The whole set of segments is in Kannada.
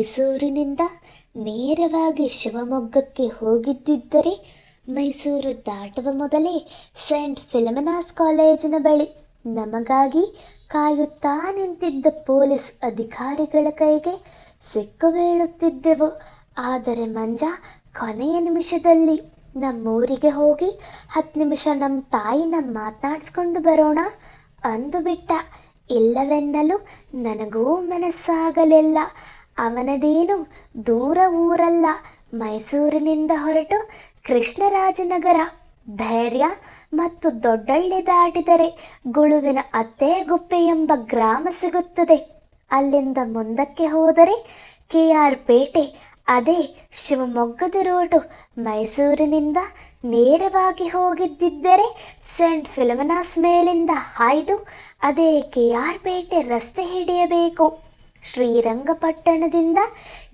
ಮೈಸೂರಿನಿಂದ ನೇರವಾಗಿ ಶಿವಮೊಗ್ಗಕ್ಕೆ ಹೋಗಿದ್ದಿದ್ದರೆ ಮೈಸೂರು ದಾಟುವ ಮೊದಲೇ ಸೇಂಟ್ ಫಿಲಮಿನಾಸ್ ಕಾಲೇಜಿನ ಬಳಿ ನಮಗಾಗಿ ಕಾಯುತ್ತಾ ನಿಂತಿದ್ದ ಪೊಲೀಸ್ ಅಧಿಕಾರಿಗಳ ಕೈಗೆ ಸಿಕ್ಕು ಬೀಳುತ್ತಿದ್ದೆವು. ಆದರೆ ಮಂಜ, ಕೊನೆಯ ನಿಮಿಷದಲ್ಲಿ ನಮ್ಮೂರಿಗೆ ಹೋಗಿ ಹತ್ತು ನಿಮಿಷ ನಮ್ಮ ತಾಯಿನ ಮಾತನಾಡಿಸ್ಕೊಂಡು ಬರೋಣ ಅಂದು ಬಿಟ್ಟ ಇಲ್ಲವೆನ್ನಲು ನನಗೂ ಮನಸ್ಸಾಗಲಿಲ್ಲ. ಅವನದೇನು ದೂರ ಊರಲ್ಲ. ಮೈಸೂರಿನಿಂದ ಹೊರಟು ಕೃಷ್ಣರಾಜನಗರ. ಧೈರ್ಯ ಮತ್ತು ದೊಡ್ಡಳ್ಳಿ ದಾಟಿದರೆ ಗುಳುವಿನ ಅತ್ತೆಗುಪ್ಪೆ ಎಂಬ ಗ್ರಾಮ ಸಿಗುತ್ತದೆ. ಅಲ್ಲಿಂದ ಮುಂದಕ್ಕೆ ಹೋದರೆ ಕೆ ಆರ್ ಪೇಟೆ. ಅದೇ ಶಿವಮೊಗ್ಗದ ರೋಡು ಮೈಸೂರಿನಿಂದ ನೇರವಾಗಿ ಹೋಗಿದ್ದಿದ್ದರೆ ಸೆಂಟ್ ಫಿಲಮನಾಸ್ ಮೇಲಿಂದ ಹಾಯ್ದು ಅದೇ ಕೆ ಆರ್ ಪೇಟೆ ರಸ್ತೆ ಹಿಡಿಯಬೇಕು. ಶ್ರೀರಂಗಪಟ್ಟಣದಿಂದ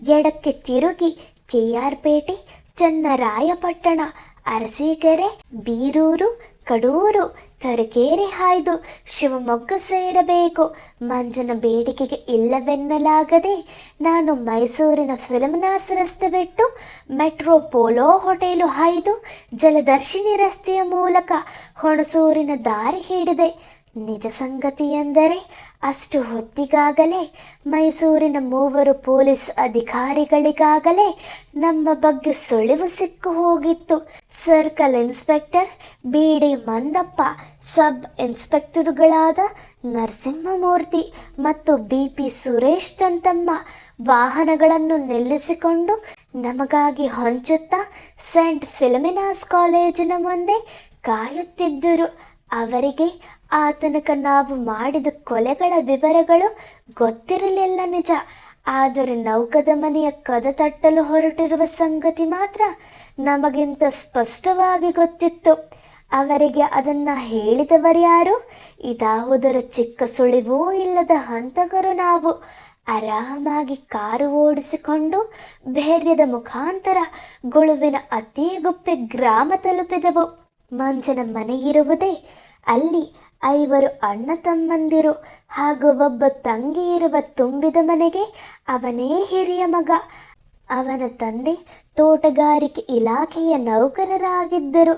ಎಡಕ್ಕೆ ತಿರುಗಿ ಕೆ ಆರ್ ಪೇಟೆ ಚನ್ನರಾಯಪಟ್ಟಣ, ಅರಸೀಕೆರೆ, ಬೀರೂರು, ಕಡೂರು, ತರಕೇರೆ ಹಾಯ್ದು ಶಿವಮೊಗ್ಗ ಸೇರಬೇಕು. ಮಂಜನ ಬೇಡಿಕೆಗೆ ಇಲ್ಲವೆನ್ನಲಾಗದೆ ನಾನು ಮೈಸೂರಿನ ಫಿಲಂನಾಸ್ ರಸ್ತೆ ಬಿಟ್ಟು ಮೆಟ್ರೋ ಪೋಲೋ ಹೋಟೆಲು ಹಾಯ್ದು ಜಲದರ್ಶಿನಿ ರಸ್ತೆಯ ಮೂಲಕ ಹೊಣಸೂರಿನ ದಾರಿ ಹಿಡಿದೆ. ನಿಜ ಸಂಗತಿ ಎಂದರೆ ಅಷ್ಟು ಹೊತ್ತಿಗಾಗಲೇ ಮೈಸೂರಿನ ಮೂವರು ಪೊಲೀಸ್ ಅಧಿಕಾರಿಗಳಿಗಾಗಲೇ ನಮ್ಮ ಬಗ್ಗೆ ಸುಳಿವು ಸಿಕ್ಕು ಹೋಗಿತ್ತು. Circle inspector B D Mandappa, sub ಇನ್ಸ್ಪೆಕ್ಟರ್ಗಳಾದ Narasimhamurthy ಮತ್ತು ಬಿ ಪಿ ಸುರೇಶ್ ತಂತಮ್ಮ ವಾಹನಗಳನ್ನು ನಿಲ್ಲಿಸಿಕೊಂಡು ನಮಗಾಗಿ ಹೊಂಚುತ್ತಾ ಸೆಂಟ್ ಫಿಲಮಿನಾಸ್ ಕಾಲೇಜಿನ ಮುಂದೆ ಕಾಯುತ್ತಿದ್ದರು. ಅವರಿಗೆ ಆ ತನಕ ನಾವು ಮಾಡಿದ ಕೊಲೆಗಳ ವಿವರಗಳು ಗೊತ್ತಿರಲಿಲ್ಲ ನಿಜ. ಆದರೆ ನೌಕದ ಮನೆಯ ಕದ ತಟ್ಟಲು ಹೊರಟಿರುವ ಸಂಗತಿ ಮಾತ್ರ ನಮಗಿಂತ ಸ್ಪಷ್ಟವಾಗಿ ಗೊತ್ತಿತ್ತು. ಅವರಿಗೆ ಅದನ್ನ ಹೇಳಿದವರ್ಯಾರು ಇದಾವುದರ ಚಿಕ್ಕ ಸುಳಿವೂ ಇಲ್ಲದ ಹಂತಕರು ನಾವು. ಆರಾಮಾಗಿ ಕಾರು ಓಡಿಸಿಕೊಂಡು ಧೈರ್ಯದ ಮುಖಾಂತರ ಗುಳುವಿನ ಅತಿ ಗುಪ್ಪೆ ಗ್ರಾಮ ತಲುಪಿದವು. ಮಂಜನ ಮನೆಯಿರುವುದೇ ಅಲ್ಲಿ ಐವರು ಅಣ್ಣ ತಮ್ಮಂದಿರು ಹಾಗೂ ಒಬ್ಬ ತಂಗಿ ಇರುವ ತುಂಬಿದ ಮನೆಗೆ ಅವನೇ ಹಿರಿಯ ಮಗ. ಅವನ ತಂದೆ ತೋಟಗಾರಿಕೆ ಇಲಾಖೆಯ ನೌಕರರಾಗಿದ್ದರು.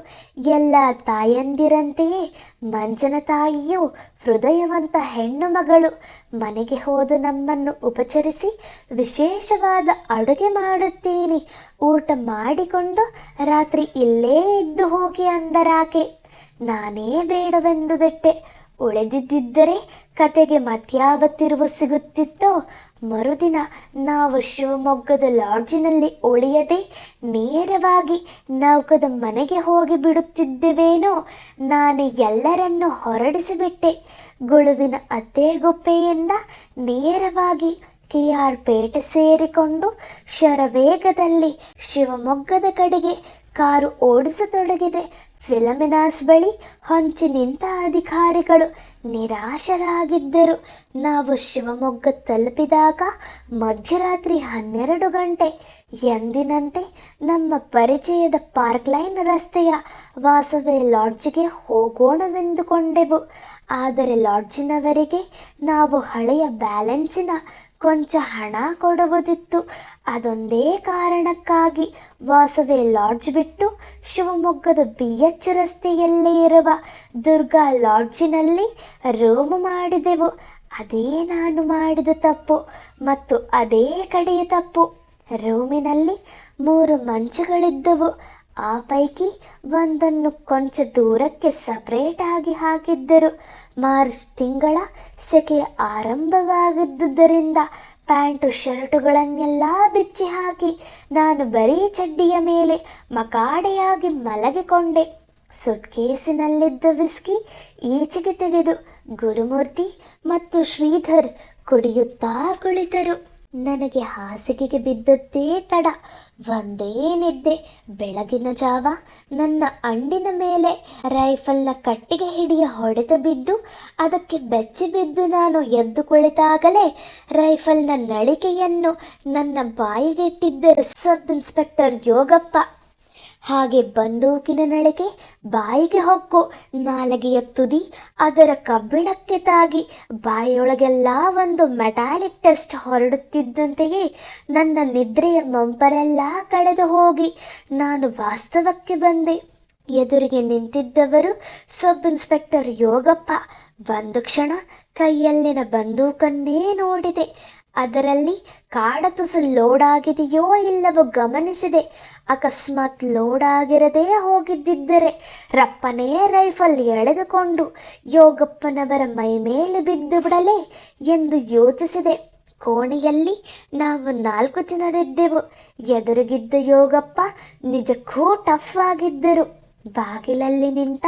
ಎಲ್ಲ ತಾಯಂದಿರಂತೆಯೇ ಮಂಜನ ತಾಯಿಯು ಹೃದಯವಂತ ಹೆಣ್ಣು ಮಗಳು. ಮನೆಗೆ ಹೋದ ನಮ್ಮನ್ನು ಉಪಚರಿಸಿ ವಿಶೇಷವಾದ ಅಡುಗೆ ಮಾಡುತ್ತೀನಿ. ಊಟ ಮಾಡಿಕೊಂಡು ರಾತ್ರಿ ಇಲ್ಲೇ ಇದ್ದು ಹೋಗಿ ಅಂದರಾಕೆ. ನಾನೇ ಬೇಡವೆಂದು ಬಿಟ್ಟೆ. ಉಳಿದಿದ್ದರೆ ಕತೆಗೆ ಮತ್ಯಾವ ತಿರುವು ಸಿಗುತ್ತಿತ್ತೋ? ಮರುದಿನ ನಾವು ಶಿವಮೊಗ್ಗದ ಲಾಡ್ಜಿನಲ್ಲಿ ಉಳಿಯದೆ ನೇರವಾಗಿ ನೌಕದ ಮನೆಗೆ ಹೋಗಿ ಬಿಡುತ್ತಿದ್ದೇವೇನೋ? ನಾನು ಎಲ್ಲರನ್ನು ಹೊರಡಿಸಿಬಿಟ್ಟೆ. ಗುಳುವಿನ ಅತ್ತೆಗುಪ್ಪೆಯಿಂದ ನೇರವಾಗಿ ಕೆ ಆರ್ ಪೇಟೆ ಸೇರಿಕೊಂಡು ಶರವೇಗದಲ್ಲಿ ಶಿವಮೊಗ್ಗದ ಕಡೆಗೆ ಕಾರು ಓಡಿಸತೊಡಗಿದೆ. ಫಿಲಮಿನಾಸ್ ಬಳಿ ಹೊಂಚಿ ನಿಂತ ಅಧಿಕಾರಿಗಳು ನಿರಾಶರಾಗಿದ್ದರು. ನಾವು ಶಿವಮೊಗ್ಗ ತಲುಪಿದಾಗ ಮಧ್ಯರಾತ್ರಿ ಹನ್ನೆರಡು ಗಂಟೆ. ಎಂದಿನಂತೆ ನಮ್ಮ ಪರಿಚಯದ ಪಾರ್ಕ್ ಲೈನ್ ರಸ್ತೆಯ ವಾಸವೇ ಲಾಡ್ಜಿಗೆ ಹೋಗೋಣವೆಂದುಕೊಂಡೆವು. ಆದರೆ ಲಾಡ್ಜಿನವರೆಗೆ ನಾವು ಹಳೆಯ ಬ್ಯಾಲೆನ್ಸಿನ ಕೊಂಚ ಹಣ ಕೊಡುವುದಿತ್ತು. ಅದೊಂದೇ ಕಾರಣಕ್ಕಾಗಿ ವಾಸವೇ ಲಾಡ್ಜ್ ಬಿಟ್ಟು ಶಿವಮೊಗ್ಗದ ಬಿ ಎಚ್ ರಸ್ತೆಯಲ್ಲೇ ಇರುವ ದುರ್ಗಾ ಲಾಡ್ಜಿನಲ್ಲಿ ರೂಮ್ ಮಾಡಿದೆವು. ಅದೇ ನಾನು ಮಾಡಿದ ತಪ್ಪು ಮತ್ತು ಅದೇ ಕಡೆಯ ತಪ್ಪು. ರೂಮಿನಲ್ಲಿ ಮೂರು ಮಂಚಗಳಿದ್ದವು. ಆ ಪೈಕಿ ಒಂದನ್ನು ಕೊಂಚ ದೂರಕ್ಕೆ ಸಪರೇಟ್ ಆಗಿ ಹಾಕಿದ್ದರು. ಮಾರ್ಚ್ ತಿಂಗಳ ಸೆಕೆ ಆರಂಭವಾಗಿದ್ದುದರಿಂದ ಪ್ಯಾಂಟು, ಶರ್ಟುಗಳನ್ನೆಲ್ಲ ಬಿಚ್ಚಿ ಹಾಕಿ ನಾನು ಬರೀ ಚಡ್ಡಿಯ ಮೇಲೆ ಮಕಾಡೆಯಾಗಿ ಮಲಗಿಕೊಂಡೆ. ಸುಟ್ಕೇಸಿನಲ್ಲಿದ್ದ ವಿಸ್ಕಿ ಈಚೆಗೆ ತೆಗೆದು ಗುರುಮೂರ್ತಿ ಮತ್ತು ಶ್ರೀಧರ್ ಕುಡಿಯುತ್ತಾ ಕುಳಿತರು. ನನಗೆ ಹಾಸಿಗೆಗೆ ಬಿದ್ದದ್ದೇ ತಡ. ಒಂದೇ ನಿದ್ದೆ. ಬೆಳಗಿನ ಜಾವ ನನ್ನ ಅಂಡಿನ ಮೇಲೆ ರೈಫಲ್ನ ಕಟ್ಟಿಗೆ ಹಿಡಿಯ ಹೊಡೆದು ಬಿದ್ದು ಅದಕ್ಕೆ ಬೆಚ್ಚಿ ಬಿದ್ದು ನಾನು ಎದ್ದು ಕುಳಿತಾಗಲೇ ರೈಫಲ್ನ ನಳಿಕೆಯನ್ನು ನನ್ನ ಬಾಯಿಗೆಟ್ಟಿದ್ದರು ಸಬ್ ಇನ್ಸ್ಪೆಕ್ಟರ್ ಯೋಗಪ್ಪ ಹಾಗೆ ಬಂದೂಕಿನ ನಳಿಕೆ ಬಾಯಿಗೆ ಹೊಕ್ಕು, ನಾಲಗೆಯ ತುದಿ ಅದರ ಕಬ್ಬಿಣಕ್ಕೆ ತಾಗಿ ಬಾಯಿಯೊಳಗೆಲ್ಲ ಒಂದು ಮೆಟಾಲಿಕ್ ಟೆಸ್ಟ್ ಹೊರಡುತ್ತಿದ್ದಂತೆಯೇ ನನ್ನ ನಿದ್ರೆಯ ಮಂಪರೆಲ್ಲ ಕಳೆದು ಹೋಗಿ ನಾನು ವಾಸ್ತವಕ್ಕೆ ಬಂದೆ. ಎದುರಿಗೆ ನಿಂತಿದ್ದವರು ಸಬ್ ಇನ್ಸ್ಪೆಕ್ಟರ್ ಯೋಗಪ್ಪ. ಒಂದು ಕ್ಷಣ ಕೈಯಲ್ಲಿನ ಬಂದೂಕನ್ನೇ ನೋಡಿದೆ. ಅದರಲ್ಲಿ ಕಾಡತುಸು ಲೋಡ್ ಆಗಿದೆಯೋ ಇಲ್ಲವೋ ಗಮನಿಸಿದೆ. ಅಕಸ್ಮಾತ್ ಲೋಡ್ ಆಗಿರದೇ ಹೋಗಿದ್ದಿದ್ದರೆ ರಪ್ಪನೇ ರೈಫಲ್ ಎಳೆದುಕೊಂಡು ಯೋಗಪ್ಪನವರ ಮೈ ಮೇಲೆ ಬಿದ್ದು ಬಿಡಲೇ ಎಂದು ಯೋಚಿಸಿದೆ. ಕೋಣೆಯಲ್ಲಿ ನಾವು ನಾಲ್ಕು ಜನರಿದ್ದೆವು. ಎದುರಿಗಿದ್ದ ಯೋಗಪ್ಪ ನಿಜಕ್ಕೂ ಟಫ್ ಆಗಿದ್ದರು. ಬಾಗಿಲಲ್ಲಿ ನಿಂತ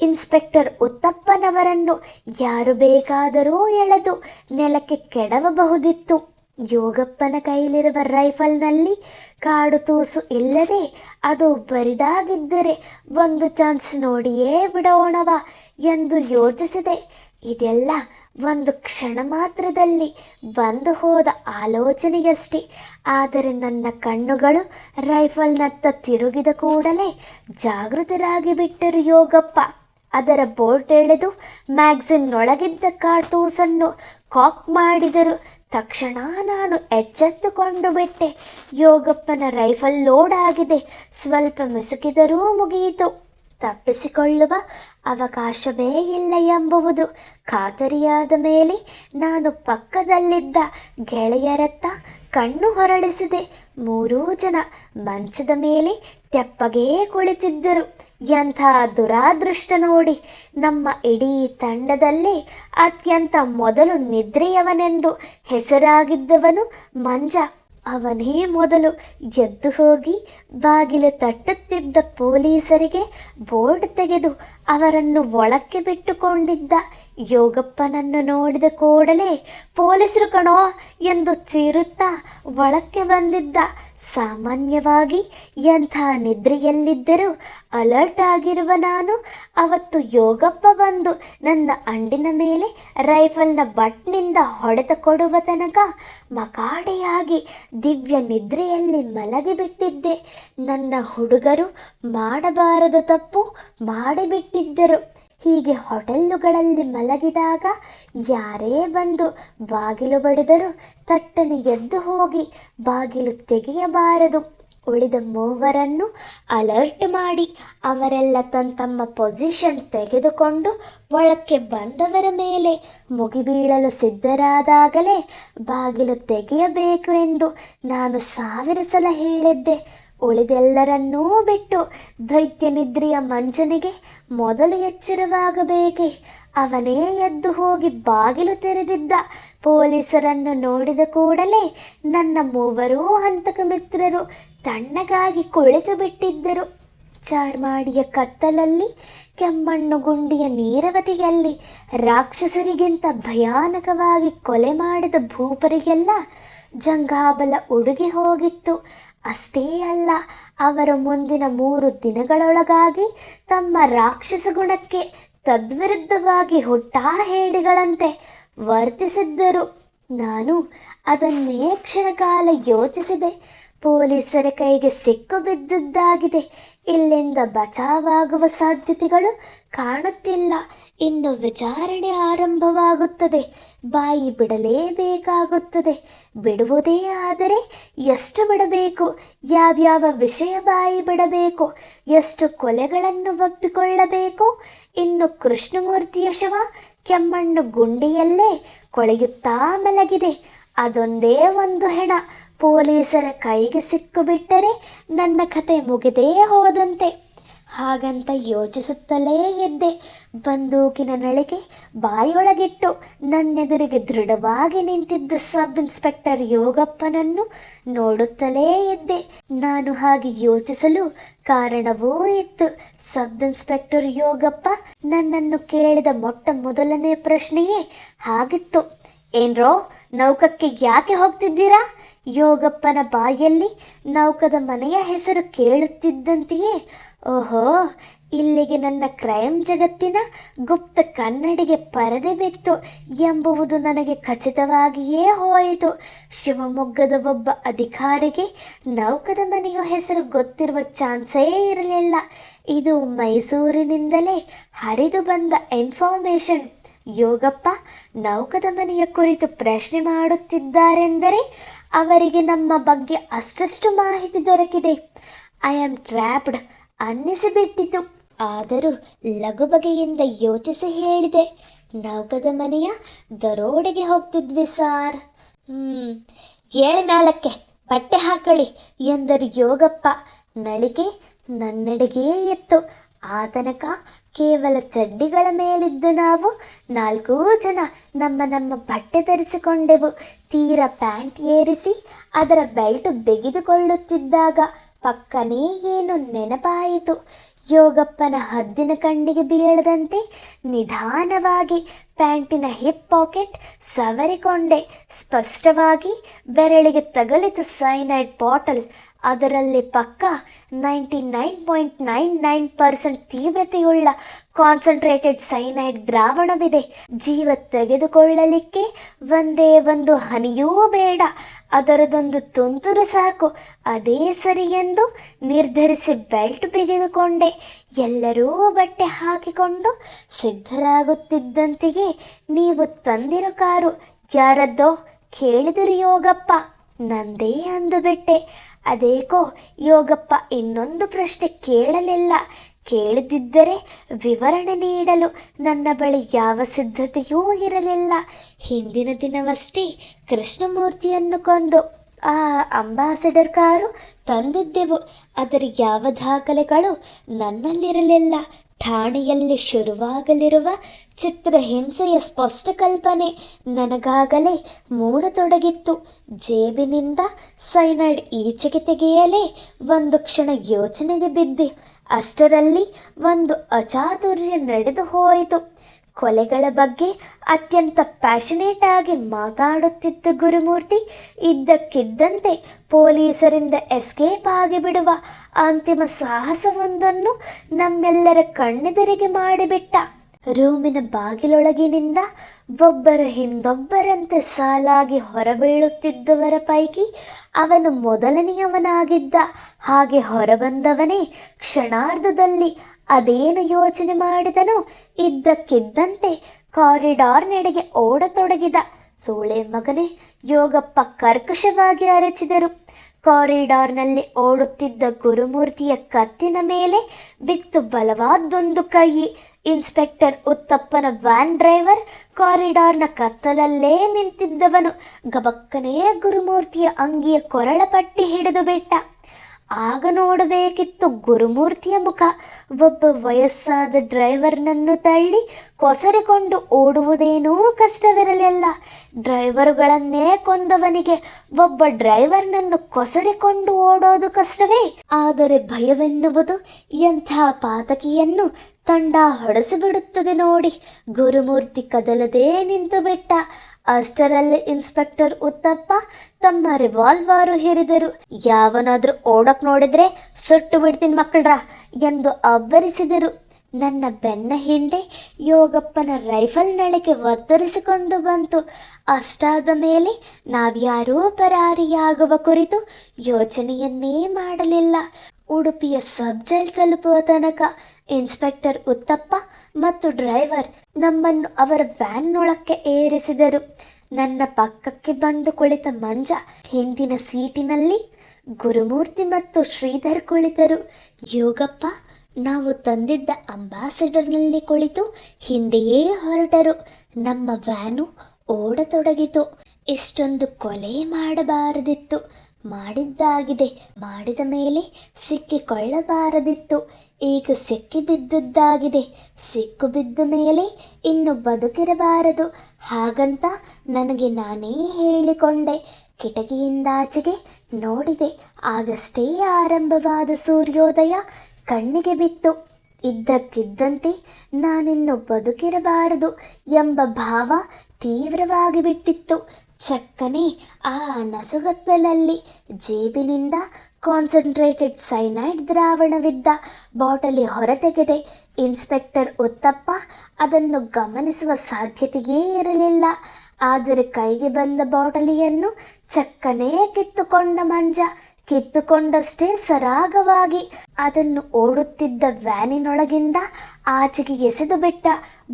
ಇನ್ಸ್ಪೆಕ್ಟರ್ ಉತ್ತಪ್ಪನವರನ್ನು ಯಾರು ಬೇಕಾದರೂ ಎಳೆದು ನೆಲಕ್ಕೆ ಕೆಡವಬಹುದಿತ್ತು. ಯೋಗಪ್ಪನ ಕೈಲಿರುವ ರೈಫಲ್ನಲ್ಲಿ ಕಾಡು ತೂಸು ಇಲ್ಲದೆ ಅದು ಬರಿದಾಗಿದ್ದರೆ ಒಂದು ಚಾನ್ಸ್ ನೋಡಿಯೇ ಬಿಡೋಣವ ಎಂದು ಯೋಚಿಸಿದೆ. ಇದೆಲ್ಲ ಒಂದು ಕ್ಷಣ ಮಾತ್ರದಲ್ಲಿ ಬಂದು ಹೋದ ಆಲೋಚನೆಯಷ್ಟೇ. ಆದರೆ ನನ್ನ ಕಣ್ಣುಗಳು ರೈಫಲ್ನತ್ತ ತಿರುಗಿದ ಕೂಡಲೇ ಜಾಗೃತರಾಗಿ ಬಿಟ್ಟರು ಯೋಗಪ್ಪ. ಅದರ ಬೋಲ್ಟ್ ಎಳೆದು ಮ್ಯಾಗ್ಝಿನ್ನೊಳಗಿದ್ದ ಕಾರ್ತೂಸನ್ನು ಕಾಕ್ ಮಾಡಿದರು. ತಕ್ಷಣ ನಾನು ಎಚ್ಚೆತ್ತುಕೊಂಡು ಬಿಟ್ಟೆ. ಯೋಗಪ್ಪನ ರೈಫಲ್ ಲೋಡ್ ಆಗಿದೆ. ಸ್ವಲ್ಪ ಮಿಸುಕಿದರೂ ಮುಗಿಯಿತು. ತಪ್ಪಿಸಿಕೊಳ್ಳುವ ಅವಕಾಶವೇ ಇಲ್ಲ ಎಂಬುವುದು. ಖಾತರಿಯಾದ ಮೇಲೆ ನಾನು ಪಕ್ಕದಲ್ಲಿದ್ದ ಗೆಳೆಯರತ್ತ ಕಣ್ಣು ಹೊರಳಿಸಿದೆ. ಮೂರೂ ಜನ ಮಂಚದ ಮೇಲೆ ತೆಪ್ಪಗೇ ಕುಳಿತಿದ್ದರು. ಎಂಥ ದುರಾದೃಷ್ಟ ನೋಡಿ. ನಮ್ಮ ಇಡೀ ತಂಡದಲ್ಲಿ ಅತ್ಯಂತ ಮೊದಲು ನಿದ್ರೆಯವನೆಂದು ಹೆಸರಾಗಿದ್ದವನು ಮಂಜ. ಅವನೇ ಮೊದಲು ಎದ್ದು ಹೋಗಿ ಬಾಗಿಲು ತಟ್ಟುತ್ತಿದ್ದ ಪೊಲೀಸರಿಗೆ ಬೋರ್ಡ್ ತೆಗೆದು ಅವರನ್ನು ಒಳಕ್ಕೆ ಬಿಟ್ಟುಕೊಂಡಿದ್ದ. ಯೋಗಪ್ಪನನ್ನು ನೋಡಿದ ಕೂಡಲೇ ಪೊಲೀಸರು ಕಣೋ ಎಂದು ಚೀರುತ್ತಾ ಒಳಕ್ಕೆ ಬಂದಿದ್ದ. ಸಾಮಾನ್ಯವಾಗಿ ಎಂಥ ನಿದ್ರೆಯಲ್ಲಿದ್ದರೂ ಅಲರ್ಟ್ ಆಗಿರುವ ನಾನು. ಅವತ್ತು ಯೋಗಪ್ಪ ಬಂದು ನನ್ನ ಅಂಡಿನ ಮೇಲೆ ರೈಫಲ್ನ ಬಟ್ನಿಂದ ಹೊಡೆದ ಕೊಡುವ ತನಕ ಮಕಾಡೆಯಾಗಿ ದಿವ್ಯ ನಿದ್ರೆಯಲ್ಲಿ ಮಲಗಿಬಿಟ್ಟಿದ್ದೆ ನನ್ನ ಹುಡುಗರು ಮಾಡಬಾರದ ತಪ್ಪು ಮಾಡಿಬಿಟ್ಟಿದ್ದರು. ಹೀಗೆ ಹೋಟೆಲ್ಲುಗಳಲ್ಲಿ ಮಲಗಿದಾಗ ಯಾರೇ ಬಂದು ಬಾಗಿಲು ಬಡಿದರೂ ತಟ್ಟನೆ ಎದ್ದು ಹೋಗಿ ಬಾಗಿಲು ತೆಗೆಯಬಾರದು. ಉಳಿದ ಮೂವರನ್ನು ಅಲರ್ಟ್ ಮಾಡಿ ಅವರೆಲ್ಲ ತಮ್ಮ ತಮ್ಮ ಪೊಸಿಷನ್ ತೆಗೆದುಕೊಂಡು ಒಳಕ್ಕೆ ಬಂದವರ ಮೇಲೆ ಮುಗಿಬೀಳಲು ಸಿದ್ಧರಾದಾಗಲೇ ಬಾಗಿಲು ತೆಗೆಯಬೇಕು ಎಂದು ನಾನು ಸಾವಿರ ಸಲ ಹೇಳಿದ್ದೆ. ಉಳಿದೆಲ್ಲರನ್ನೂ ಬಿಟ್ಟು ದೈತ್ಯ ನಿದ್ರೆಯ ಮಂಜನಿಗೆ ಮೊದಲು ಎಚ್ಚರವಾಗಬೇಕೆ. ಅವನೇ ಎದ್ದು ಹೋಗಿ ಬಾಗಿಲು ತೆರೆದಿದ್ದ. ಪೊಲೀಸರನ್ನು ನೋಡಿದ ಕೂಡಲೇ ನನ್ನ ಮೂವರೂ ಹಂತಕ ಮಿತ್ರರು ತಣ್ಣಗಾಗಿ ಕುಳಿತು ಬಿಟ್ಟಿದ್ದರು. ಚಾರ್ಮಾಡಿಯ ಕತ್ತಲಲ್ಲಿ ಕೆಮ್ಮಣ್ಣು ಗುಂಡಿಯ ನೀರವತಿಯಲ್ಲಿ ರಾಕ್ಷಸರಿಗಿಂತ ಭಯಾನಕವಾಗಿ ಕೊಲೆ ಮಾಡಿದ ಭೂಪರಿಗೆಲ್ಲ ಜಂಗಾಬಲ ಉಡುಗಿ ಹೋಗಿತ್ತು. ಅಷ್ಟೇ ಅಲ್ಲ, ಅವರು ಮುಂದಿನ ಮೂರು ದಿನಗಳೊಳಗಾಗಿ ತಮ್ಮ ರಾಕ್ಷಸ ಗುಣಕ್ಕೆ ತದ್ವಿರುದ್ಧವಾಗಿ ಹುಟ್ಟಾ ಹೇಳಿಗಳಂತೆ ವರ್ತಿಸಿದ್ದರು. ನಾನು ಅದನ್ನೇ ಕ್ಷಣಕಾಲ ಯೋಚಿಸಿದೆ. ಪೊಲೀಸರ ಕೈಗೆ ಸಿಕ್ಕು ಬಿದ್ದುದ್ದಾಗಿದೆ ಇಲ್ಲಿಂದ ಬಚಾವಾಗುವ ಸಾಧ್ಯತೆಗಳು ಕಾಣುತ್ತಿಲ್ಲ. ಇನ್ನು ವಿಚಾರಣೆ ಆರಂಭವಾಗುತ್ತದೆ. ಬಾಯಿ ಬಿಡಲೇಬೇಕಾಗುತ್ತದೆ. ಬಿಡುವುದೇ ಆದರೆ ಎಷ್ಟು ಬಿಡಬೇಕು? ಯಾವ್ಯಾವ ವಿಷಯ ಬಾಯಿ ಬಿಡಬೇಕು? ಎಷ್ಟು ಕೊಲೆಗಳನ್ನು ಒಪ್ಪಿಕೊಳ್ಳಬೇಕು? ಇನ್ನು ಕೃಷ್ಣಮೂರ್ತಿಯ ಶವ ಕೆಮ್ಮಣ್ಣು ಗುಂಡಿಯಲ್ಲೇ ಕೊಳೆಯುತ್ತಾ ಮಲಗಿದೆ. ಅದೊಂದೇ ಒಂದು ಹೆಣ. ಪೊಲೀಸರ ಕೈಗೆ ಸಿಕ್ಕು ನನ್ನ ಕತೆ ಮುಗಿದೇ ಹೋದಂತೆ. ಹಾಗಂತ ಯೋಚಿಸುತ್ತಲೇ ಇದ್ದೆ. ಬಂದೂಕಿನ ನಳಿಗೆ ಬಾಯೊಳಗಿಟ್ಟು ನನ್ನೆದುರಿಗೆ ದೃಢವಾಗಿ ನಿಂತಿದ್ದ ಸಬ್ ಇನ್ಸ್ಪೆಕ್ಟರ್ ಯೋಗಪ್ಪನನ್ನು ನೋಡುತ್ತಲೇ ಇದ್ದೆ. ನಾನು ಹಾಗೆ ಯೋಚಿಸಲು ಕಾರಣವೂ ಇತ್ತು. ಸಬ್ ಇನ್ಸ್ಪೆಕ್ಟರ್ ಯೋಗಪ್ಪ ನನ್ನನ್ನು ಕೇಳಿದ ಮೊಟ್ಟ ಮೊದಲನೇ ಪ್ರಶ್ನೆಯೇ ಹಾಗಿತ್ತು. ಏನ್ರೋ, ನೌಕಕ್ಕೆ ಯಾಕೆ ಹೋಗ್ತಿದ್ದೀರಾ? ಯೋಗಪ್ಪನ ಬಾಯಲ್ಲಿ ನೌಕದ ಮನೆಯ ಹೆಸರು ಕೇಳುತ್ತಿದ್ದಂತೆಯೇ ಓಹೋ, ಇಲ್ಲಿಗೆ ನನ್ನ ಕ್ರೈಮ್ ಜಗತ್ತಿನ ಗುಪ್ತ ಕನ್ನಡಿಗೆ ಪರದೆ ಬಿತ್ತು ಎಂಬುವುದು ನನಗೆ ಖಚಿತವಾಗಿಯೇ ಹೋಯಿತು. ಶಿವಮೊಗ್ಗದ ಒಬ್ಬ ಅಧಿಕಾರಿಗೆ ನೌಕದ ಮನೆಯ ಹೆಸರು ಗೊತ್ತಿರುವ ಚಾನ್ಸೇ ಇರಲಿಲ್ಲ. ಇದು ಮೈಸೂರಿನಿಂದಲೇ ಹರಿದು ಬಂದ ಇನ್ಫಾರ್ಮೇಶನ್ ಯೋಗಪ್ಪ, ನೌಕದ ಮನೆಯ ಕುರಿತು ಪ್ರಶ್ನೆ ಮಾಡುತ್ತಿದ್ದಾರೆಂದರೆ ಅವರಿಗೆ ನಮ್ಮ ಬಗ್ಗೆ ಅಷ್ಟಷ್ಟು ಮಾಹಿತಿ ದೊರಕಿದೆ. ಐ ಆಮ್ ಟ್ರ್ಯಾಪ್ಡ್ ಅನ್ನಿಸಿಬಿಟ್ಟಿತು ಆದರೂ ಲಘು ಬಗೆಯಿಂದ ಯೋಚಿಸಿ ಹೇಳಿದೆ, ನೌಕದ ಮನೆಯ ದರೋಡೆಗೆ ಹೋಗ್ತಿದ್ವಿ ಸಾರ್. ಹ್ಮ್, ಏಳು ಮೇಲಕ್ಕೆ ಬಟ್ಟೆ ಹಾಕಳಿ ಎಂದರು ಯೋಗಪ್ಪ. ನಳಿಗೆ ನನ್ನೆಡೆಗೇ ಎತ್ತು ಆ ತನಕ ಕೇವಲ ಚಡ್ಡಿಗಳ ಮೇಲಿದ್ದು ನಾವು ನಾಲ್ಕೂ ಜನ ನಮ್ಮ ನಮ್ಮ ಬಟ್ಟೆ ಧರಿಸಿಕೊಂಡೆವು. ತೀರ ಪ್ಯಾಂಟ್ ಏರಿಸಿ ಅದರ ಬೆಲ್ಟ್ ಬಿಗಿದುಕೊಳ್ಳುತ್ತಿದ್ದಾಗ ಪಕ್ಕನೇ ಏನು ನೆನಪಾಯಿತು? ಯೋಗಪ್ಪನ ಹದ್ದಿನ ಕಣ್ಣಿಗೆ ಬೀಳದಂತೆ ನಿಧಾನವಾಗಿ ಪ್ಯಾಂಟಿನ ಹಿಪ್ ಪಾಕೆಟ್ ಸವರಿಕೊಂಡೆ. ಸ್ಪಷ್ಟವಾಗಿ ಬೆರಳಿಗೆ ತಗಲಿತು ಸೈನೈಡ್ ಬಾಟಲ್. ಅದರಲ್ಲಿ ಪಕ್ಕ ninety nine point nine nine percent ತೀವ್ರತೆಯುಳ್ಳ concentrated cyanide ದ್ರಾವಣವಿದೆ. ಜೀವ ತೆಗೆದುಕೊಳ್ಳಲಿಕ್ಕೆ ಒಂದೇ ಒಂದು ಹನಿಯೂ ಬೇಡ. ಅದರದೊಂದು ತುಂತುರು ಸಾಕು. ಅದೇ ಸರಿ ಎಂದು ನಿರ್ಧರಿಸಿ ಬೆಲ್ಟ್ ಬಿಗಿದುಕೊಂಡೆ. ಎಲ್ಲರೂ ಬಟ್ಟೆ ಹಾಕಿಕೊಂಡು ಸಿದ್ಧರಾಗುತ್ತಿದ್ದಂತೆಯೇ ನೀವು ತಂದಿರೋ ಕಾರು. ಯಾರದ್ದೋ ಕೇಳಿದರು ಯೋಗಪ್ಪ. ನಂದೇ ಅಂದುಬಿಟ್ಟೆ. ಅದೇಕೋ ಯೋಗಪ್ಪ, ಇನ್ನೊಂದು ಪ್ರಶ್ನೆ ಕೇಳಲಿಲ್ಲ. ಕೇಳಿದಿದ್ದರೆ ವಿವರಣೆ ನೀಡಲು ನನ್ನ ಬಳಿ ಯಾವ ಸಿದ್ಧತೆಯೂ ಇರಲಿಲ್ಲ. ಹಿಂದಿನ ದಿನವಷ್ಟೇ ಕೃಷ್ಣಮೂರ್ತಿಯನ್ನು ಕೊಂದು ಆ ಅಂಬಾಸಡರ್ ಕಾರು ತಂದಿದ್ದೆವು. ಅದರ ಯಾವ ದಾಖಲೆಗಳು ನನ್ನಲ್ಲಿರಲಿಲ್ಲ. ಠಾಣೆಯಲ್ಲಿ ಶುರುವಾಗಲಿರುವ ಚಿತ್ರಹಿಂಸೆಯ ಸ್ಪಷ್ಟ ಕಲ್ಪನೆ ನನಗಾಗಲೇ ಮೂಡತೊಡಗಿತ್ತು. ಜೇಬಿನಿಂದ ಸೈನೈಡ್ ಈಚೆಗೆ ತೆಗೆಯಲೇ ಒಂದು ಕ್ಷಣ ಯೋಚನೆಗೆ ಬಿದ್ದೆ. ಅಷ್ಟರಲ್ಲಿ ಒಂದು ಅಚಾತುರ್ಯ ನಡೆದು ಹೋಯಿತು. ಕೊಲೆಗಳ ಬಗ್ಗೆ ಅತ್ಯಂತ ಪ್ಯಾಷನೇಟ್ ಆಗಿ ಮಾತಾಡುತ್ತಿದ್ದ ಗುರುಮೂರ್ತಿ ಇದ್ದಕ್ಕಿದ್ದಂತೆ ಪೊಲೀಸರಿಂದ ಎಸ್ಕೇಪ್ ಆಗಿಬಿಡುವ ಅಂತಿಮ ಸಾಹಸವೊಂದನ್ನು ನಮ್ಮೆಲ್ಲರ ಕಣ್ಣೆದುರಿಗೆ ಮಾಡಿಬಿಟ್ಟ. ರೂಮಿನ ಬಾಗಿಲೊಳಗಿನಿಂದ ಒಬ್ಬರ ಹಿಂದೊಬ್ಬರಂತೆ ಸಾಲಾಗಿ ಹೊರಬೀಳುತ್ತಿದ್ದವರ ಪೈಕಿ ಅವನು ಮೊದಲನೆಯವನಾಗಿದ್ದ. ಹಾಗೆ ಹೊರಬಂದವನೇ ಕ್ಷಣಾರ್ಧದಲ್ಲಿ ಅದೇನು ಯೋಚನೆ ಮಾಡಿದನೋ ಇದ್ದಕ್ಕಿದ್ದಂತೆ ಕಾರಿಡಾರ್ ನೆಡೆಗೆ ಓಡತೊಡಗಿದ. ಸೂಳೆ ಮಗನೇ, ಯೋಗಪ್ಪ ಕರ್ಕಶವಾಗಿ ಅರಚಿದರು. ಕಾರಿಡಾರ್ನಲ್ಲಿ ಓಡುತ್ತಿದ್ದ ಗುರುಮೂರ್ತಿಯ ಕತ್ತಿನ ಮೇಲೆ ಬಿತ್ತು ಬಲವಾದೊಂದು ಕೈ. ಇನ್ಸ್ಪೆಕ್ಟರ್ ಉತ್ತಪ್ಪನ ವ್ಯಾನ್ ಡ್ರೈವರ್ ಕಾರಿಡಾರ್ನ ಕತ್ತಲಲ್ಲೇ ನಿಂತಿದ್ದವನು. ಗಬಕ್ಕನೇ ಗುರುಮೂರ್ತಿಯ ಅಂಗಿಯ ಕೊರಳ ಪಟ್ಟಿ ಹಿಡಿದು ಬಿಟ್ಟ. ಆಗ ನೋಡಬೇಕಿತ್ತು ಗುರುಮೂರ್ತಿಯ ಮುಖ. ಒಬ್ಬ ವಯಸ್ಸಾದ ಡ್ರೈವರ್ನನ್ನು ತಳ್ಳಿ ಕೊಸರಿಕೊಂಡು ಓಡುವುದೇನೂ ಕಷ್ಟವಿರಲಿಲ್ಲ ಡ್ರೈವರುಗಳನ್ನೇ ಕೊಂದವನಿಗೆ ಒಬ್ಬ ಡ್ರೈವರ್ನನ್ನು ಕೊಸರಿಕೊಂಡು ಓಡೋದು ಕಷ್ಟವೇ. ಆದರೆ ಭಯವೆನ್ನುವುದು ಎಂಥ ಪಾತಕಿಯನ್ನು ತಂಡ ಹೊಡೆಸಿಬಿಡುತ್ತದೆ ನೋಡಿ. ಗುರುಮೂರ್ತಿ ಕದಲದೇ ನಿಂತು ಬಿಟ್ಟ. ಅಷ್ಟರಲ್ಲಿ ಇನ್ಸ್ಪೆಕ್ಟರ್ ಉತ್ತಪ್ಪ ತಮ್ಮ ರಿವಾಲ್ವಾರು ಹೇರಿದರು. ಯಾವನಾದ್ರೂ ಓಡಕ್ ನೋಡಿದ್ರೆ ಸುಟ್ಟು ಬಿಡ್ತೀನಿ ಮಕ್ಕಳ್ರ ಎಂದು ಅಬ್ಬರಿಸಿದರು. ನನ್ನ ಬೆನ್ನ ಹಿಂದೆ ಯೋಗಪ್ಪನ ರೈಫಲ್ ನಳಿಕೆ ಒತ್ತರಿಸಿಕೊಂಡು ಬಂತು. ಅಷ್ಟಾದ ಮೇಲೆ ನಾವ್ಯಾರೂ ಪರಾರಿಯಾಗುವ ಕುರಿತು ಯೋಚನೆಯನ್ನೇ ಮಾಡಲಿಲ್ಲ. ಉಡುಪಿಯ ಸಬ್ಜಲ್ ತಲುಪುವ ತನಕ ಇನ್ಸ್ಪೆಕ್ಟರ್ ಉತ್ತಪ್ಪ ಮತ್ತು ಡ್ರೈವರ್ ನಮ್ಮನ್ನು ಅವರ ವ್ಯಾನ್ನೊಳಕ್ಕೆ ಏರಿಸಿದರು. ನನ್ನ ಪಕ್ಕಕ್ಕೆ ಬಂದು ಕುಳಿತ ಮಂಜ ಹಿಂದಿನ ಸೀಟಿನಲ್ಲಿ ಗುರುಮೂರ್ತಿ ಮತ್ತು ಶ್ರೀಧರ್ ಕುಳಿತರು. ಯೋಗಪ್ಪ, ನಾವು ತಂದಿದ್ದ ಅಂಬಾಸಿಡರ್ನಲ್ಲಿ ಕುಳಿತು ಹಿಂದೆಯೇ ಹೊರಟರು. ನಮ್ಮ ವ್ಯಾನು ಓಡತೊಡಗಿತು. ಇಷ್ಟೊಂದು ಕೊಲೆ ಮಾಡಬಾರದಿತ್ತು. ಮಾಡಿದ್ದಾಗಿದೆ. ಮಾಡಿದ ಮೇಲೆ ಸಿಕ್ಕಿಕೊಳ್ಳಬಾರದಿತ್ತು. ಈಗ ಸಿಕ್ಕಿ ಬಿದ್ದುದ್ದಾಗಿದೆ. ಸಿಕ್ಕು ಬಿದ್ದ ಮೇಲೆ ಇನ್ನು ಬದುಕಿರಬಾರದು. ಹಾಗಂತ ನನಗೆ ನಾನೇ ಹೇಳಿಕೊಂಡೆ. ಕಿಟಕಿಯಿಂದಾಚೆಗೆ ನೋಡಿದೆ. ಆಗಷ್ಟೇ ಆರಂಭವಾದ ಸೂರ್ಯೋದಯ ಕಣ್ಣಿಗೆ ಬಿತ್ತು. ಇದ್ದಕ್ಕಿದ್ದಂತೆ ನಾನಿನ್ನು ಬದುಕಿರಬಾರದು ಎಂಬ ಭಾವ ತೀವ್ರವಾಗಿ ಬಿಟ್ಟಿತ್ತು. ಚಕ್ಕನೆ ಆ ನಸುಗತ್ತಲಲ್ಲಿ ಜೇಬಿನಿಂದ ಕಾನ್ಸಂಟ್ರೇಟೆಡ್ ಸೈನೈಡ್ ದ್ರಾವಣವಿದ್ದ ಬಾಟಲಿ ಹೊರತೆಗೆದೆ. ಇನ್ಸ್ಪೆಕ್ಟರ್ ಉತ್ತಪ್ಪ ಅದನ್ನು ಗಮನಿಸುವ ಸಾಧ್ಯತೆಯೇ ಇರಲಿಲ್ಲ. ಆದರೆ ಕೈಗೆ ಬಂದ ಬಾಟಲಿಯನ್ನು ಚಕ್ಕನೇ ಕಿತ್ತುಕೊಂಡ ಮಂಜ. ಕಿತ್ತುಕೊಂಡಷ್ಟೇ ಸರಾಗವಾಗಿ. ಅದನ್ನು ಓಡುತ್ತಿದ್ದ ವ್ಯಾನಿನೊಳಗಿಂದ ಆಚೆಗೆ ಎಸೆದು ಬಿಟ್ಟ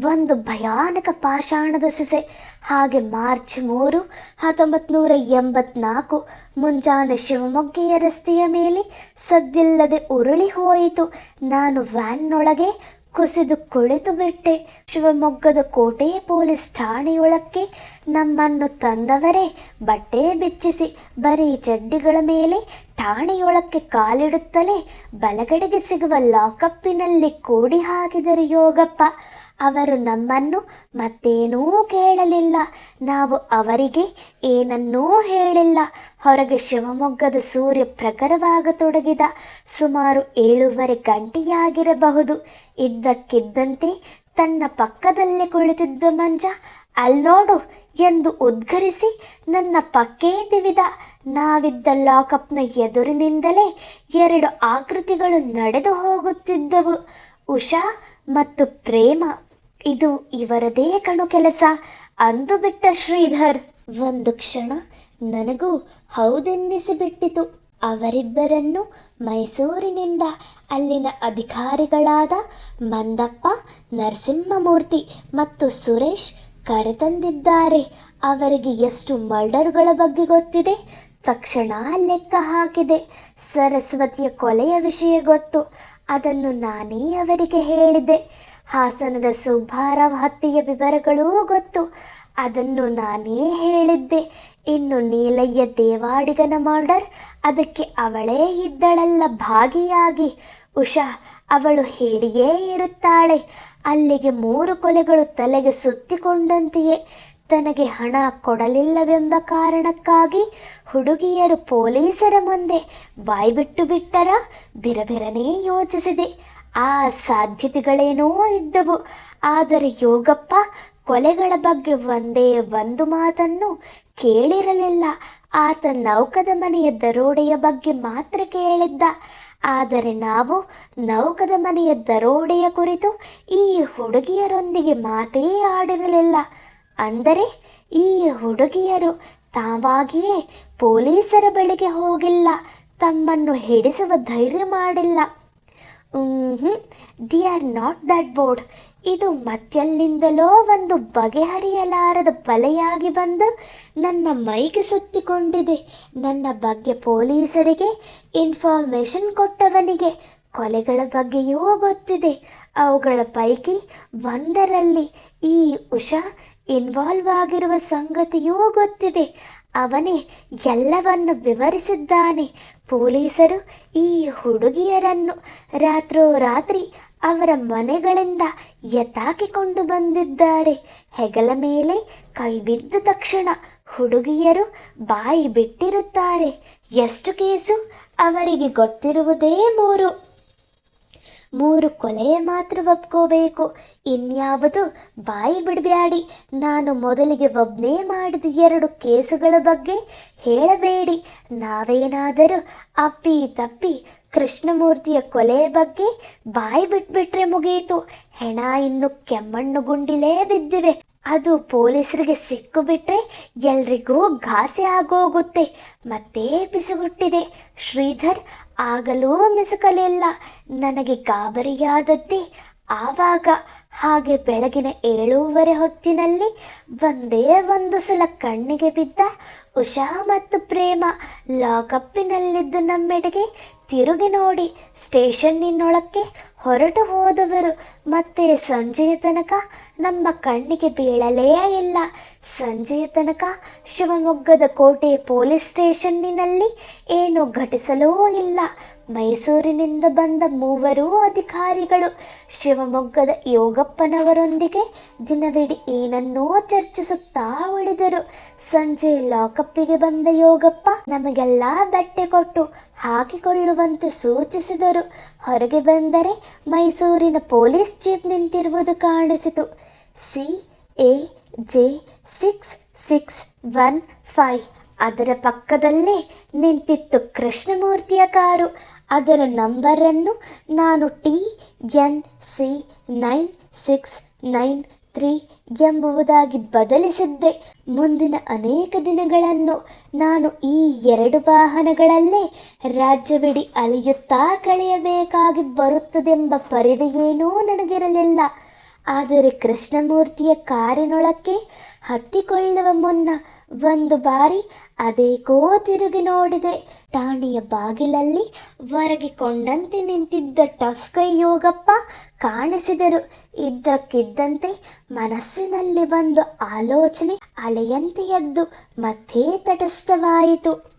ಒಂದು ಭಯಾನಕ ಪಾಷಾಣದ ಸೆಸೆ. ಹಾಗೆ ಮಾರ್ಚ್ ಮೂರು ಹತ್ತೊಂಬತ್ತು ನೂರ ಎಂಬತ್ನಾಲ್ಕು, ಮುಂಜಾನೆ ಶಿವಮೊಗ್ಗೆಯ ರಸ್ತೆಯ ಮೇಲೆ ಸದ್ದಿಲ್ಲದೆ ಉರುಳಿ ಹೋಯಿತು. ನಾನು ವ್ಯಾನ್ನೊಳಗೆ ಕುಸಿದು ಕುಳಿತು ಬಿಟ್ಟೆ. ಶಿವಮೊಗ್ಗದ ಕೋಟೆಯ ಪೊಲೀಸ್ ಠಾಣೆಯೊಳಕ್ಕೆ ನಮ್ಮನ್ನು ತಂದವರೇ, ಬಟ್ಟೆ ಬಿಚ್ಚಿಸಿ, ಬರೀ ಚಡ್ಡಿಗಳ ಮೇಲೆ ಠಾಣೆಯೊಳಕ್ಕೆ ಕಾಲಿಡುತ್ತಲೇ ಬಲಗಡೆಗೆ ಸಿಗುವ ಲಾಕಪ್ಪಿನಲ್ಲಿ ಕೂಡಿ ಹಾಕಿದರು ಯೋಗಪ್ಪ. ಅವರು ನಮ್ಮನ್ನು ಮತ್ತೇನೂ ಕೇಳಲಿಲ್ಲ. ನಾವು ಅವರಿಗೆ ಏನನ್ನೂ ಹೇಳಿಲ್ಲ. ಹೊರಗೆ ಶಿವಮೊಗ್ಗದ ಸೂರ್ಯ ಪ್ರಖರವಾಗತೊಡಗಿದ ಸುಮಾರು ಏಳೂವರೆ ಗಂಟೆಯಾಗಿರಬಹುದು. ಇದ್ದಕ್ಕಿದ್ದಂತೆ ತನ್ನ ಪಕ್ಕದಲ್ಲೇ ಕುಳಿತಿದ್ದ ಮಂಜ ಅಲ್ನೋಡು ಎಂದು ಉದ್ಘರಿಸಿ ನನ್ನ ಪಕ್ಕೇ ತಿವಿದ. ನಾವಿದ್ದ ಲಾಕಪ್ನ ಎದುರಿನಿಂದಲೇ ಎರಡು ಆಕೃತಿಗಳು ನಡೆದು ಹೋಗುತ್ತಿದ್ದವು. ಉಷಾ ಮತ್ತು ಪ್ರೇಮ. ಇದು ಇವರದೇ ಕಣು ಕೆಲಸ. ಅಂದು ಬಿಟ್ಟ ಶ್ರೀಧರ್, ಒಂದು ಕ್ಷಣ ನನಗೂ ಹೌದೆನ್ನಿಸಿಬಿಟ್ಟಿತು. ಅವರಿಬ್ಬರನ್ನು ಮೈಸೂರಿನಿಂದ ಅಲ್ಲಿನ ಅಧಿಕಾರಿಗಳಾದ ಮಂದಪ್ಪ, ನರಸಿಂಹಮೂರ್ತಿ ಮತ್ತು ಸುರೇಶ್ ಕರೆತಂದಿದ್ದಾರೆ. ಅವರಿಗೆ ಎಷ್ಟು ಮರ್ಡರ್ಗಳ ಬಗ್ಗೆ ಗೊತ್ತಿದೆ? ತಕ್ಷಣ ಲೆಕ್ಕ ಹಾಕಿದೆ. ಸರಸ್ವತಿಯ ಕೊಲೆಯ ವಿಷಯ ಗೊತ್ತು. ಅದನ್ನು ನಾನೇ ಅವರಿಗೆ ಹೇಳಿದೆ ಹಾಸನದ ಸುಬ್ಬಾರಾವ್ ಹತ್ಯೆಯ ವಿವರಗಳೂ ಗೊತ್ತು. ಅದನ್ನು ನಾನೇ ಹೇಳಿದ್ದೆ. ಇನ್ನು ನೀಲಯ್ಯ ದೇವಾಡಿಗನ ಮರ್ಡರ್ ಅದಕ್ಕೆ ಅವಳೇ ಇದ್ದಳಲ್ಲ ಭಾಗಿಯಾಗಿ. ಉಷಾ, ಅವಳು ಹೇಳಿಯೇ ಇರುತ್ತಾಳೆ. ಅಲ್ಲಿಗೆ ಮೂರು ಕೊಲೆಗಳು ತಲೆಗೆ ಸುತ್ತಿಕೊಂಡಂತೆಯೇ. ತನಗೆ ಹಣ ಕೊಡಲಿಲ್ಲವೆಂಬ ಕಾರಣಕ್ಕಾಗಿ ಹುಡುಗಿಯರು ಪೊಲೀಸರ ಮುಂದೆ ಬಾಯ್ಬಿಟ್ಟು ಬಿಟ್ಟರ ಬಿರಬಿರನೇ ಯೋಚಿಸಿದೆ. ಆ ಸಾಧ್ಯತೆಗಳೇನೋ ಇದ್ದವು. ಆದರೆ ಯೋಗಪ್ಪ, ಕೊಲೆಗಳ ಬಗ್ಗೆ ಒಂದೇ ಒಂದು ಮಾತನ್ನು ಕೇಳಿರಲಿಲ್ಲ. ಆತ ನೌಕದ ಮನೆಯ ದರೋಡೆಯ ಬಗ್ಗೆ ಮಾತ್ರ ಕೇಳಿದ್ದ. ಆದರೆ ನಾವು ನೌಕದ ಮನೆಯ ದರೋಡೆಯ ಕುರಿತು ಈ ಹುಡುಗಿಯರೊಂದಿಗೆ ಮಾತೇ ಆಡಿರಲಿಲ್ಲ. ಅಂದರೆ ಈ ಹುಡುಗಿಯರು ತಾವಾಗಿಯೇ ಪೊಲೀಸರ ಬಳಿಗೆ ಹೋಗಿಲ್ಲ. ತಮ್ಮನ್ನು ಹಿಡಿಸುವ ಧೈರ್ಯ ಮಾಡಿಲ್ಲ. They are not that bored ಇದು ಮತ್ತೆಲ್ಲಿಂದಲೋ ಒಂದು ಬಗೆಹರಿಯಲಾರದ ಬಲೆಯಾಗಿ ಬಂದು ನನ್ನ ಮೈಗೆ ಸುತ್ತಿಕೊಂಡಿದೆ. ನನ್ನ ಬಗ್ಗೆ ಪೊಲೀಸರಿಗೆ ಇನ್ಫಾರ್ಮೇಷನ್ ಕೊಟ್ಟವನಿಗೆ ಕೊಲೆಗಳ ಬಗ್ಗೆಯೂ ಗೊತ್ತಿದೆ. ಅವುಗಳ ಪೈಕಿ ಒಂದರಲ್ಲಿ ಈ ಉಷಾ ಇನ್ವಾಲ್ವ್ ಆಗಿರುವ ಸಂಗತಿಯೂ ಗೊತ್ತಿದೆ. ಅವನೇ ಎಲ್ಲವನ್ನು ವಿವರಿಸಿದ್ದಾನೆ. ಪೊಲೀಸರು ಈ ಹುಡುಗಿಯರನ್ನು ರಾತ್ರೋರಾತ್ರಿ ಅವರ ಮನೆಗಳಿಂದ ಎತ್ತಾಕಿಕೊಂಡು ಬಂದಿದ್ದಾರೆ. ಹೆಗಲ ಮೇಲೆ ಕೈ ಬಿದ್ದ ತಕ್ಷಣ ಹುಡುಗಿಯರು ಬಾಯಿ ಬಿಟ್ಟಿರುತ್ತಾರೆ. ಎಷ್ಟು ಕೇಸು ಅವರಿಗೆ ಗೊತ್ತಿರುವುದೇ ಮೂರು. ಮೂರು ಕೊಲೆಯ ಮಾತ್ರ ಒಪ್ಕೋಬೇಕು. ಇನ್ಯಾವುದು ಬಾಯಿ ಬಿಡಬ್ಯಾಡಿ. ನಾನು ಮೊದಲಿಗೆ ಒಬ್ಬನೇ ಮಾಡಿದ ಎರಡು ಕೇಸುಗಳ ಬಗ್ಗೆ ಹೇಳಬೇಡಿ. ನಾವೇನಾದರೂ ಅಪ್ಪಿ ತಪ್ಪಿ ಕೃಷ್ಣಮೂರ್ತಿಯ ಕೊಲೆಯ ಬಗ್ಗೆ ಬಾಯಿ ಬಿಟ್ಬಿಟ್ರೆ ಮುಗಿಯಿತು ಹೆಣ ಇನ್ನು ಕೆಮ್ಮಣ್ಣು ಗುಂಡಿಲೇ ಬಿದ್ದಿವೆ. ಅದು ಪೊಲೀಸರಿಗೆ ಸಿಕ್ಕು ಬಿಟ್ರೆ ಎಲ್ರಿಗೂ ಘಾಸೆ ಆಗೋಗುತ್ತೆ. ಮತ್ತೆ ಬಿಸುಗುಟ್ಟಿದೆ. ಶ್ರೀಧರ್ ಆಗಲೂ ಮಿಸುಕಲಿಲ್ಲ ನನಗೆ ಗಾಬರಿಯಾದದ್ದೇ ಆವಾಗ. ಹಾಗೆ ಬೆಳಗಿನ ಏಳೂವರೆ ಹೊತ್ತಿನಲ್ಲಿ ಒಂದೇ ಒಂದು ಸಲ ಕಣ್ಣಿಗೆ ಬಿದ್ದ ಉಷಾ ಮತ್ತು ಪ್ರೇಮ ಲಾಕಪ್ಪಿನಲ್ಲಿದ್ದ ನಮ್ಮೆಡೆಗೆ ತಿರುಗಿ ನೋಡಿ ಸ್ಟೇಷನ್ನಿನೊಳಕ್ಕೆ ಹೊರಟು ಹೋದವರು. ಮತ್ತೆ ಸಂಜೆಯ ತನಕ ನಮ್ಮ ಕಣ್ಣಿಗೆ ಬೀಳಲೇ ಇಲ್ಲ. ಸಂಜೆಯ ತನಕ ಶಿವಮೊಗ್ಗದ ಕೋಟೆ ಪೊಲೀಸ್ ಸ್ಟೇಷನ್ನಿನಲ್ಲಿ ಏನು ಘಟಿಸಲೂ ಇಲ್ಲ. ಮೈಸೂರಿನಿಂದ ಬಂದ ಮೂವರು ಅಧಿಕಾರಿಗಳು ಶಿವಮೊಗ್ಗದ ಯೋಗಪ್ಪನವರೊಂದಿಗೆ ದಿನವಿಡೀ ಏನನ್ನೋ ಚರ್ಚಿಸುತ್ತಾ ಉಳಿದರು. ಸಂಜೆ ಲಾಕಪ್ಪಿಗೆ ಬಂದ ಯೋಗಪ್ಪ ನಮಗೆಲ್ಲ ಬಟ್ಟೆ ಕೊಟ್ಟು ಹಾಕಿಕೊಳ್ಳುವಂತೆ ಸೂಚಿಸಿದರು. ಹೊರಗೆ ಬಂದರೆ ಮೈಸೂರಿನ ಪೊಲೀಸ್ ಜೀಪ್ ನಿಂತಿರುವುದು ಕಾಣಿಸಿತು. C A J six six one five ಅದರ ಪಕ್ಕದಲ್ಲೇ ನಿಂತಿತ್ತು ಕೃಷ್ಣಮೂರ್ತಿಯ ಕಾರು. ಅದರ ನಂಬರನ್ನು ನಾನು T N C nine six nine three ಎಂಬುವುದಾಗಿ ಬದಲಿಸಿದ್ದೆ. ಮುಂದಿನ ಅನೇಕ ದಿನಗಳನ್ನು ನಾನು ಈ ಎರಡು ವಾಹನಗಳಲ್ಲೇ ರಾಜ್ಯವಿಡೀ ಅಲಿಯುತ್ತಾ ಕಳೆಯಬೇಕಾಗಿ ಬರುತ್ತದೆಂಬ ಪರಿವೆಯೇನೂ ನನಗಿರಲಿಲ್ಲ. ಆದರೆ ಕೃಷ್ಣಮೂರ್ತಿಯ ಕಾರಿನೊಳಕ್ಕೆ ಹತ್ತಿಕೊಳ್ಳುವ ಮುನ್ನ ಒಂದು ಬಾರಿ ಅದೇಕೋ ತಿರುಗಿ ನೋಡಿದೆ. ಠಾಣೆಯ ಬಾಗಿಲಲ್ಲಿ ಒರಗಿಕೊಂಡಂತೆ ನಿಂತಿದ್ದ ಟಫ್ಕೈ ಯೋಗಪ್ಪ ಕಾಣಿಸಿದರು. ಇದ್ದಕ್ಕಿದ್ದಂತೆ ಮನಸ್ಸಿನಲ್ಲಿ ಒಂದು ಆಲೋಚನೆ ಅಲೆಯಂತೆ ಎದ್ದು ಮತ್ತೆ ತಟಸ್ಥವಾಯಿತು.